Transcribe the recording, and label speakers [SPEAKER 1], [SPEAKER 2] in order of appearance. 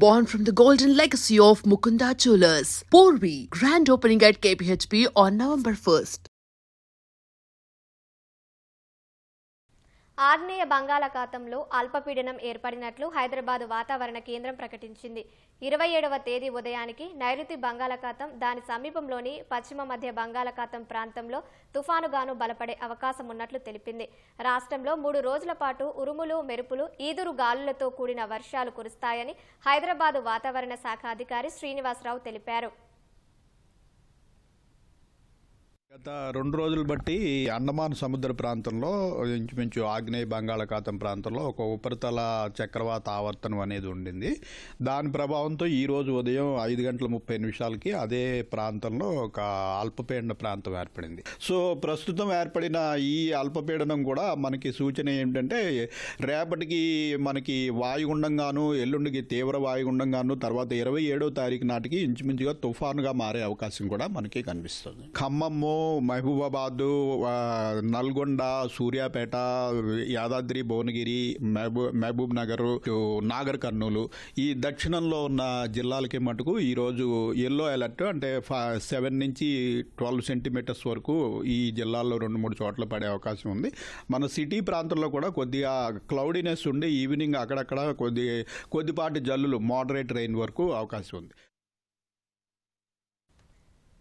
[SPEAKER 1] born from the golden legacy of Mukunda Jewelers. Porvi, grand opening at KPHP on November 1st.
[SPEAKER 2] ఆగ్నేయ బంగాళాఖాతంలో అల్పపీడనం ఏర్పడినట్లు హైదరాబాద్ వాతావరణ కేంద్రం ప్రకటించింది. ఇరవై ఏడవ తేదీ ఉదయానికి నైరుతి బంగాళాఖాతం దాని సమీపంలోని పశ్చిమ మధ్య బంగాళాఖాతం ప్రాంతంలో తుఫానుగాను బలపడే అవకాశం ఉన్నట్లు తెలిపింది. రాష్ట్రంలో మూడు రోజుల పాటు ఉరుములు మెరుపులు ఈదురు గాలులతో కూడిన వర్షాలు కురుస్తాయని హైదరాబాద్ వాతావరణ శాఖ అధికారి శ్రీనివాసరావు తెలిపారు.
[SPEAKER 3] గత రెండు రోజులు బట్టి అండమాన్ సముద్ర ప్రాంతంలో ఇంచుమించు ఆగ్నేయ బంగాళాఖాతం ప్రాంతంలో ఒక ఉపరితల చక్రవాత ఆవర్తనం అనేది ఉండింది. దాని ప్రభావంతో ఈ రోజు ఉదయం ఐదు గంటల ముప్పై నిమిషాలకి అదే ప్రాంతంలో ఒక అల్పపీడన ప్రాంతం ఏర్పడింది. సో ప్రస్తుతం ఏర్పడిన ఈ అల్పపీడనం కూడా మనకి సూచన ఏంటంటే రేపటికి మనకి వాయుగుండంగాను ఎల్లుండికి తీవ్ర వాయుగుండంగాను తర్వాత ఇరవై ఏడో తారీఖు నాటికి ఇంచుమించుగా తుఫానుగా మారే అవకాశం కూడా మనకి కనిపిస్తుంది. ఖమ్మము మహబూబాబాదు నల్గొండ సూర్యాపేట యాదాద్రి భువనగిరి మహబూ మహబూబ్ నగర్ నాగర్ కర్నూలు ఈ దక్షిణంలో ఉన్న జిల్లాలకి మటుకు ఈరోజు ఎల్లో అలర్ట్ అంటే సెవెన్ నుంచి ట్వెల్వ్ సెంటీమీటర్స్ వరకు ఈ జిల్లాల్లో రెండు మూడు చోట్ల పడే అవకాశం ఉంది. మన సిటీ ప్రాంతంలో కూడా కొద్దిగా క్లౌడీనెస్ ఉండి ఈవినింగ్ అక్కడక్కడ కొద్ది కొద్దిపాటి జల్లులు మోడరేట్ రెయిన్ వరకు అవకాశం ఉంది.